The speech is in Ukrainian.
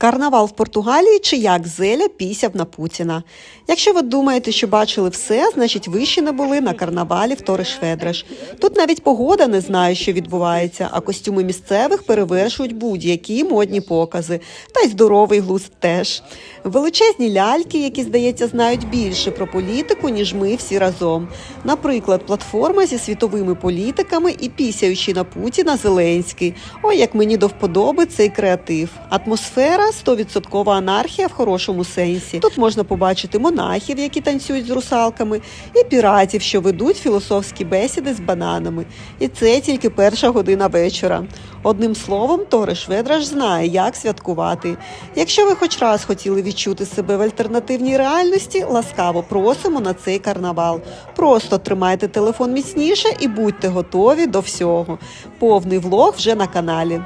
Карнавал в Португалії чи як Зеля пісяв на Путіна. Якщо ви думаєте, що бачили все, значить ви ще не були на карнавалі в Ториш Федреш. Тут навіть погода не знає, що відбувається, а костюми місцевих перевершують будь-які модні покази. Та й здоровий глузд теж. Величезні ляльки, які, здається, знають більше про політику, ніж ми всі разом. Наприклад, платформа зі світовими політиками і пісяючи на Путіна Зеленський. Ой, як мені до вподоби цей креатив. Атмосфера 100% анархія в хорошому сенсі. Тут можна побачити монахів, які танцюють з русалками, і піратів, що ведуть філософські бесіди з бананами. І це тільки перша година вечора. Одним словом, Ториш Ведраш знає, як святкувати. Якщо ви хоч раз хотіли відчути себе в альтернативній реальності, ласкаво просимо на цей карнавал. Просто тримайте телефон міцніше і будьте готові до всього. Повний влог вже на каналі.